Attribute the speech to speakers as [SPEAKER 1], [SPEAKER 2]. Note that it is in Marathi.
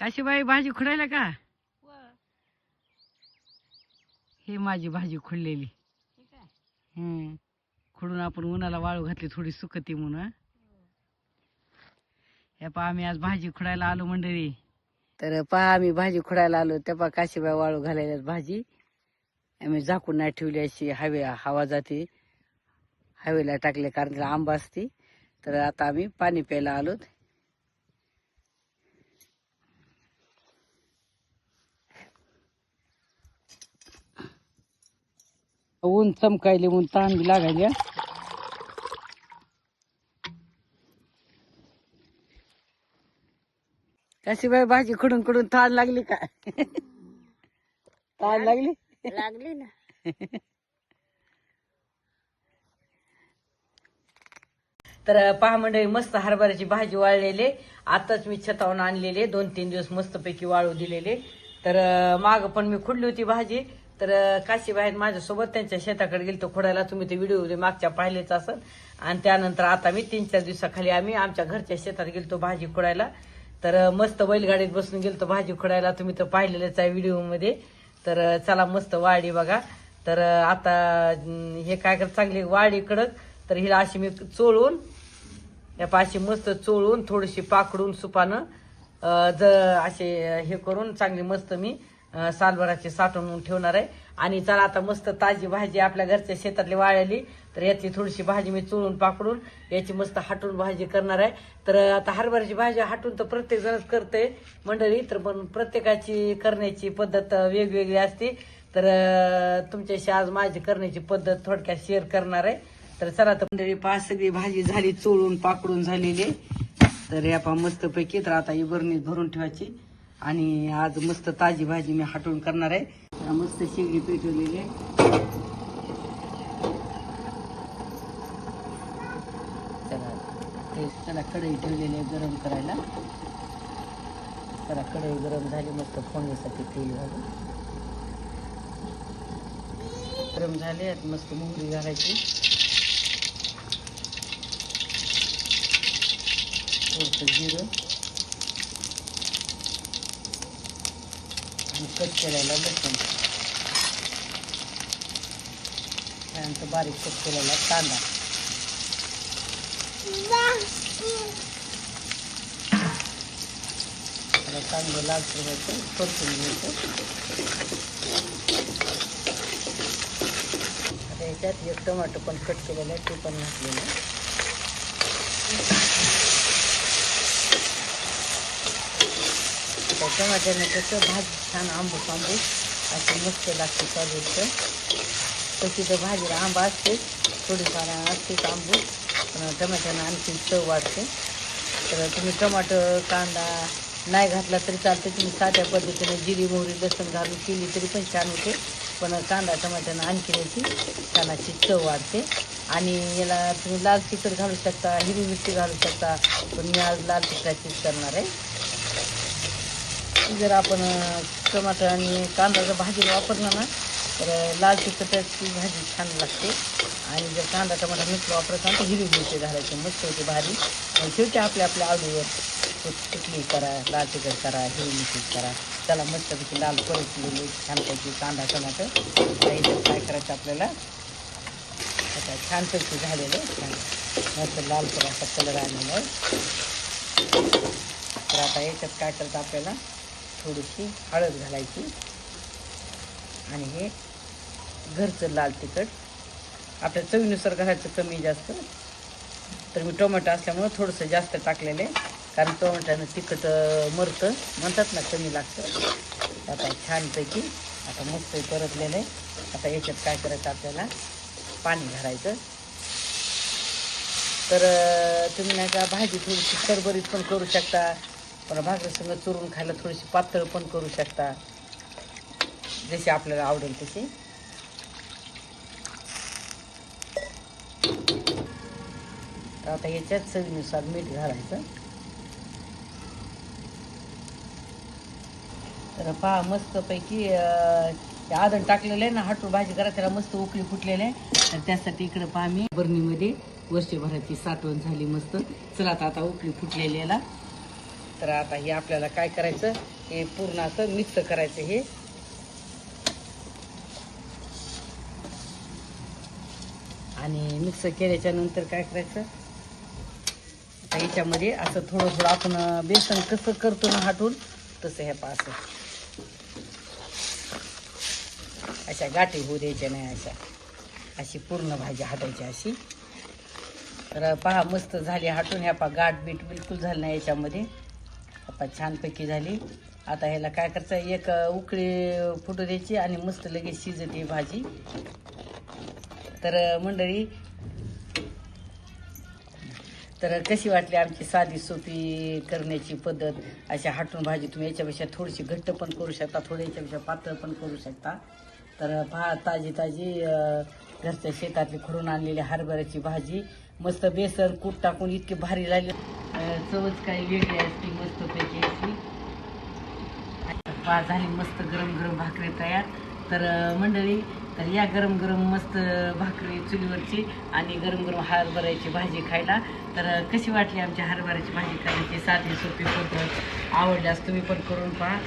[SPEAKER 1] काशीबाई भाजी खुडायला का? हे माझी भाजी खुडलेली. हम्म. खुडून आपण उन्हाला वाळू घातली थोडी सुकती म्हणून हं. हे पहा आम्ही आज भाजी खुडायला आलो मंडळी. तर पहा आम्ही भाजी खुडायला आलो. त्या पहा काशीबाई वाळू घालायला भाजी. आम्ही झाकून नाही ठेवली अशी हवे हवा जाते. हवेला टाकले कारण आंबा असते. तर आता आम्ही पाणी प्यायला आलोत. ऊन चमकायले ऊन ताण बी लागायले. हं. कशी बाई भाजी खुडून खुडून ताण लागली का ताण लागली?
[SPEAKER 2] लागली ना.
[SPEAKER 1] तर पहा मंडळी मस्त हरभऱ्याची भाजी वाळलेले. आताच मी छतावून आणलेले. दोन तीन दिवस मस्तपैकी वाळू दिलेले. तर माग पण मी खुडली होती भाजी. तर काशीबाहेर माझ्यासोबत त्यांच्या शेताकडे गेलो खोडायला. तुम्ही ते व्हिडिओ मागच्या पाहिलेच असेल. आणि त्यानंतर आता मी तीन चार दिवसाखाली आम्ही आमच्या घरच्या शेतात गेलतो भाजी खोडायला. तर मस्त बैलगाडीत बसून गेलतो भाजी खोडायला. तुम्ही तर पाहिलेलंच आहे व्हिडिओमध्ये. तर चला मस्त वाडी बघा. तर आता हे काय कर चांगली वाडी कडक. तर हिला अशी मी चोळून या पाशी मस्त चोळून थोडीशी पाकडून सुपानं ज असे हे करून चांगली मस्त मी सालभराची साठवून ठेवणार आहे. आणि चला आता मस्त ताजी भाजी आपल्या घरच्या शेतातली वाळली तर याची थोडीशी भाजी मी चोळून पाकडून याची मस्त हाटून भाजी करणार आहे. तर आता हरभऱ्याची भाजी हाटून तर प्रत्येक जणच करते मंडळी तर पण प्रत्येकाची करण्याची पद्धत वेगवेगळी असते. तर तुमच्याशी आज माझी करण्याची पद्धत थोडक्यात शेअर करणार आहे. तर चला तर मंडळी पाच सगळी भाजी झाली चोळून पाकडून झालेली. आहे. तर या पा मस्त पैकी तर आता ही बरणीत भरून ठेवायची. आणि आज मस्त ताजी भाजी मी हटवून करणार आहे. मस्त शेगडी पेटवलेली. आहे चला ते चला कढई ठेवलेली आहे गरम करायला. चला कढई गरम झाली मस्त फोडण्यासाठी तेल घालून. गरम झाले आहेत मस्त मोहरी घालायची. थोडंसं जिरं. कट केलेला लसूण त्यानंतर बारीक कट केलेला कांदा. कांदा लाल करायचं परतून घ्यायचं. आता याच्यात एक टमाटो पण कट केलेला आहे ते पण घातलेलं आहे. त्या टमाट्याने कसं भाजी छान आंबूस आंबूस अशी मस्त लागते चालू तशी तर भाजीला आंबा असते थोडीफार असतेच आंबूस पण टमाट्यानं आणखी चव वाढते तर तुम्ही टमाटर कांदा नाही घातला तरी चालते. तुम्ही साध्या पद्धतीने जिरी मोहरी लसूण घालून केली तरी पण छान होते. पण कांदा टमाट्यानं आणखी याची छान अशी चव वाढते. आणि याला तुम्ही लाल तिखट घालू शकता हिरवी मिरची घालू शकता पण मी आज लाल तिखटाचीच करणार आहे. जर आपण टमाटर आणि कांदा जर भाजीला वापरला ना तर लाल तिखटाची भाजी छान लागते. आणि जर कांदा टमाटर मिक्स वापरत ना तर हिरवी मिरची घालायची मस्त होते भारी आणि शेवटी आपल्या आपल्या आवडीवर कुठली करा लाल तिखट करा हिरवी मिरची करा. त्याला मस्तपैकी लाल परतलेली छानपैकी कांदा टमाटर. काही काय करायचं आपल्याला? आता छानपैकी झालेलं छान. मस्त लाल असा कलर आणलेला आहे. तर आता याच्यात काय करतं आपल्याला? थोडीशी हळद घालायची. आणि हे घरचं लाल तिखट. आपल्या चवीनुसार घालायचं कमी जास्त. तर मी टोमॅटो असल्यामुळं थोडंसं जास्त टाकलेलं आहे. कारण टोमॅटोनं तिखट मरतं. म्हणतात ना कमी लागतं. आता छानपैकी आता मस्त परतलेलं आहे. आता याच्यात काय करायचं आपल्याला? पाणी घालायचं. तर तुम्ही नाही का भाजी थोडीशी सरभरीत पण करू शकता. पण भाकरीसंग चुरून खायला थोडीशी पातळ पण करू शकता. जशी आपल्याला आवडेल तशी. आता याच्यात चवीनुसार मीठ घालायचं. तर पहा मस्तपैकी ते आदण टाकलेलं आहे ना हाटू भाजी करा त्याला मस्त उकळी फुटलेलं आहे. तर त्यासाठी इकडं पहा मी बरणीमध्ये वर्षभराची साठवण झाली मस्त. चला आता आता उकळी फुटलेल्याला तर आता हे आपल्याला काय करायचं? हे पूर्ण असं मिक्स करायचं हे. आणि मिक्स केल्याच्यानंतर काय करायचं? आता याच्यामध्ये असं थोडं थोडं आपण बेसन कसं करतो ना हाटून तसं ह्या असं. अशा गाठी होऊ द्यायच्या नाही अशा. अशी पूर्ण भाजी हाटायची अशी. तर पहा मस्त झाली हाटून ह्या पहा गाठ बीट बिलकुल झाली नाही याच्यामध्ये. आता छानपैकी झाली. आता ह्याला काय करायचं? एक उकळी फुटू द्यायची आणि मस्त लगेच शिजते भाजी. तर मंडळी तर कशी वाटली आमची साधी सोपी करण्याची पद्धत? अशा हाटून भाजी तुम्ही याच्यापेक्षा थोडीशी घट्ट पण करू शकता थोडी याच्यापेक्षा पातळ पण करू शकता. तर पहा ताजी ताजी घरच्या शेतातली खुडून आणलेली हरभऱ्याची भाजी. मस्त बेसन कूट टाकून इतकी भारी लागली. चवच काही वेगळी असते मस्तपैकी अशी. पहा झाली मस्त गरम गरम भाकरी तयार. तर मंडळी तर या गरम गरम मस्त भाकरी चुलीवरची आणि गरम गरम हरभऱ्याची भाजी खायला. तर कशी वाटली आमची हरभऱ्याची भाजी? करायची साधी सोपी पद्धत आवडल्यास तुम्ही पण करून पहा.